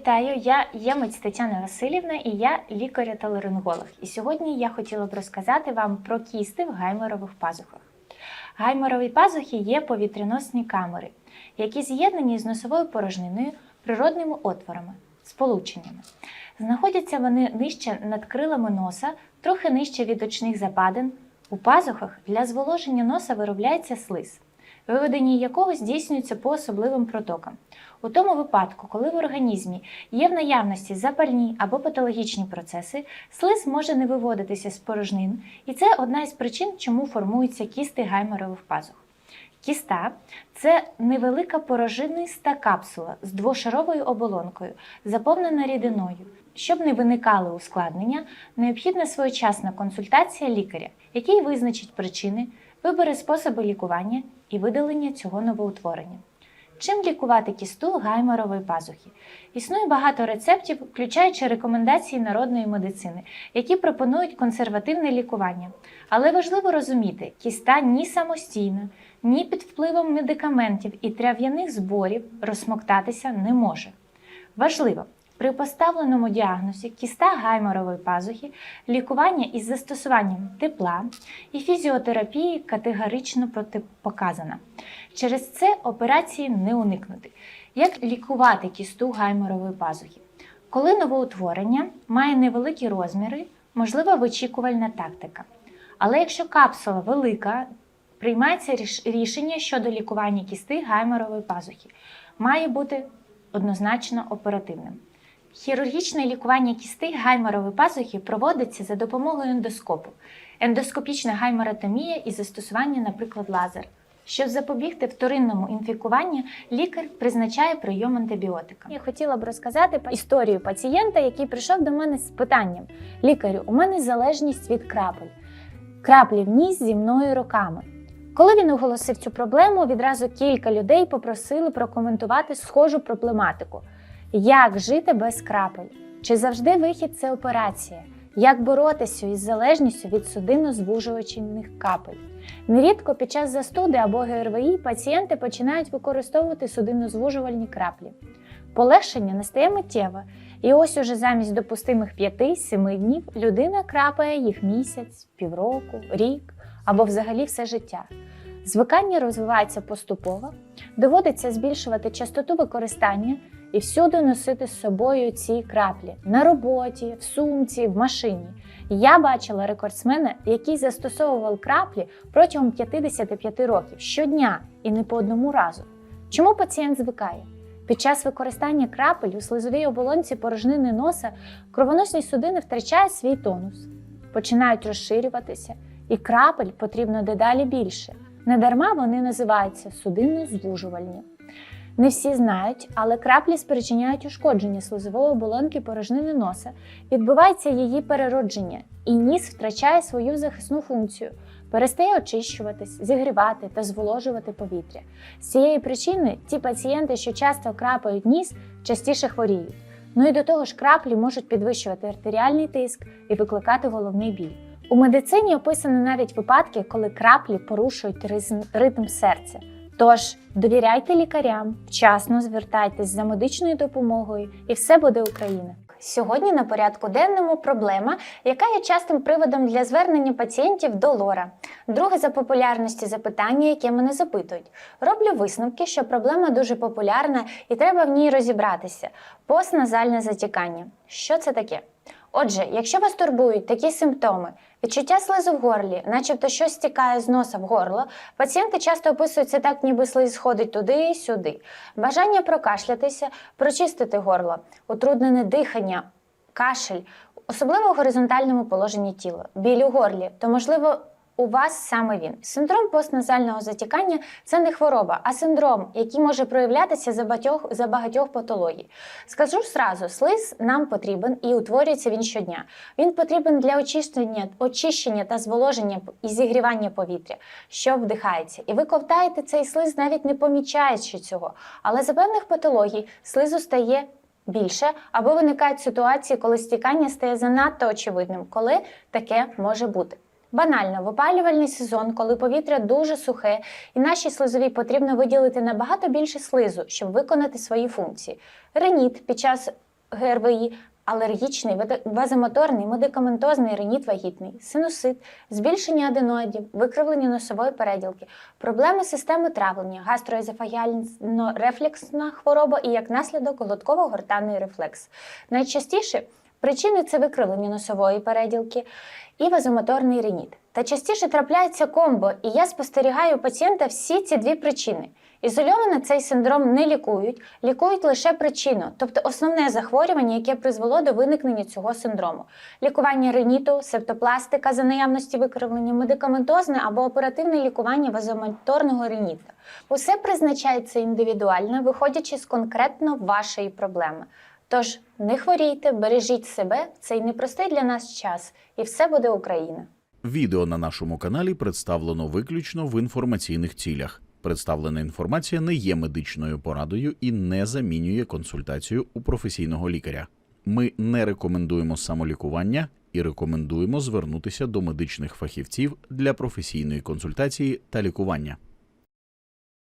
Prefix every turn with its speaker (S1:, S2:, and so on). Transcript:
S1: Вітаю, я Ємець Тетяна Васильівна і я лікар-талеринголог. І сьогодні я хотіла б розказати вам про кісти в гайморових пазухах. Гайморові пазухи є повітряносні камери, які з'єднані з носовою порожниною природними отворами, сполученнями. Знаходяться вони нижче над крилами носа, трохи нижче від очних западин. У пазухах для зволоження носа виробляється слиз, виведення якого здійснюється по особливим протокам. У тому випадку, коли в організмі є в наявності запальні або патологічні процеси, слиз може не виводитися з порожнин, і це одна із причин, чому формуються кісти гайморових пазух. Кіста це невелика порожиниста капсула з двошаровою оболонкою, заповнена рідиною. Щоб не виникали ускладнення, необхідна своєчасна консультація лікаря, який визначить причини, вибере способи лікування і видалення цього новоутворення. Чим лікувати кісту гайморової пазухи? Існує багато рецептів, включаючи рекомендації народної медицини, які пропонують консервативне лікування. Але важливо розуміти, кіста ні самостійно, ні під впливом медикаментів і трав'яних зборів розсмоктатися не може. Важливо, при поставленому діагнозі кіста гайморової пазухи лікування із застосуванням тепла і фізіотерапії категорично протипоказано. Через це операції не уникнути. Як лікувати кісту гайморової пазухи? Коли новоутворення має невеликі розміри, можлива вичікувальна тактика. Але якщо капсула велика, приймається рішення щодо лікування кісти гайморової пазухи. Має бути однозначно оперативним. Хірургічне лікування кісти гайморової пазухи проводиться за допомогою ендоскопу, ендоскопічна гайморотомія і застосування, наприклад, лазер. Щоб запобігти вторинному інфікуванню, лікар призначає прийом антибіотика. Я хотіла б розказати історію пацієнта, який прийшов до мене з питанням: лікарю, у мене залежність від крапель. Краплі в ніс зі мною роками. Коли він оголосив цю проблему, відразу кілька людей попросили прокоментувати схожу проблематику. Як жити без крапель? Чи завжди вихід це операція? Як боротися із залежністю від судинно-звужувачних капель? Нерідко під час застуди або ГРВІ пацієнти починають використовувати судинно-звужувальні краплі. Полегшення настає миттєво, і ось уже замість допустимих 5-7 днів людина крапає їх місяць, півроку, рік або взагалі все життя. Звикання розвивається поступово, доводиться збільшувати частоту використання і всюди носити з собою ці краплі на роботі, в сумці, в машині. Я бачила рекордсмена, який застосовував краплі протягом 55 років щодня і не по одному разу. Чому пацієнт звикає? Під час використання крапель у слизовій оболонці порожнини носа кровоносні судини втрачають свій тонус, починають розширюватися, і крапель потрібно дедалі більше. Недарма вони називаються судинно-звужувальні. Не всі знають, але краплі спричиняють ушкодження слизової оболонки порожнини носа, відбувається її переродження, і ніс втрачає свою захисну функцію, перестає очищуватись, зігрівати та зволожувати повітря. З цієї причини ті пацієнти, що часто крапають ніс, частіше хворіють. Ну і до того ж, краплі можуть підвищувати артеріальний тиск і викликати головний біль. У медицині описані навіть випадки, коли краплі порушують ритм серця. Тож довіряйте лікарям, вчасно звертайтесь за медичною допомогою, і все буде Україна. Сьогодні на порядку денному проблема, яка є частим приводом для звернення пацієнтів до лора. Друге за популярності запитання, яке мене запитують. Роблю висновки, що проблема дуже популярна і треба в ній розібратися. Постназальне затікання. Що це таке? Отже, якщо вас турбують такі симптоми, відчуття слизу в горлі, начебто щось стікає з носа в горло, пацієнти часто описуються так, ніби слиз ходить туди і сюди. Бажання прокашлятися, прочистити горло, утруднене дихання, кашель, особливо в горизонтальному положенні тіла, біль у горлі, то можливо. У вас саме він. Синдром постназального затікання це не хвороба, а синдром, який може проявлятися за багатьох, за багатьох патологій. Скажу зразу, слиз нам потрібен і утворюється він щодня. Він потрібен для очищення, очищення та зволоження і зігрівання повітря, що вдихається. І ви ковтаєте цей слиз, навіть не помічаючи цього. Але за певних патологій слизу стає більше, або виникають ситуації, коли стікання стає занадто очевидним, коли таке може бути. Банально, в опалювальний сезон, коли повітря дуже сухе, і нашій слизовій потрібно виділити набагато більше слизу, щоб виконати свої функції. Реніт під час ГРВІ, алергічний, вазомоторний, медикаментозний риніт вагітний, синусит, збільшення аденоїдів, викривлення носової переділки, проблеми системи травлення, гастроезофагіально-рефлексна хвороба і як наслідок глотково-гортанний рефлекс. Найчастіше причини це викривлення носової переділки і вазомоторний риніт. Та частіше трапляється комбо, і я спостерігаю у пацієнта всі ці дві причини. Ізольовано цей синдром не лікують, лікують лише причину, тобто основне захворювання, яке призвело до виникнення цього синдрому. Лікування риніту, септопластика за наявності викривлення, медикаментозне або оперативне лікування вазомоторного риніту. Усе призначається індивідуально, виходячи з конкретно вашої проблеми. Тож не хворійте, бережіть себе цей непростий для нас час, і все буде Україна.
S2: Відео на нашому каналі представлено виключно в інформаційних цілях. Представлена інформація не є медичною порадою і не замінює консультацію у професійного лікаря. Ми не рекомендуємо самолікування і рекомендуємо звернутися до медичних фахівців для професійної консультації та лікування.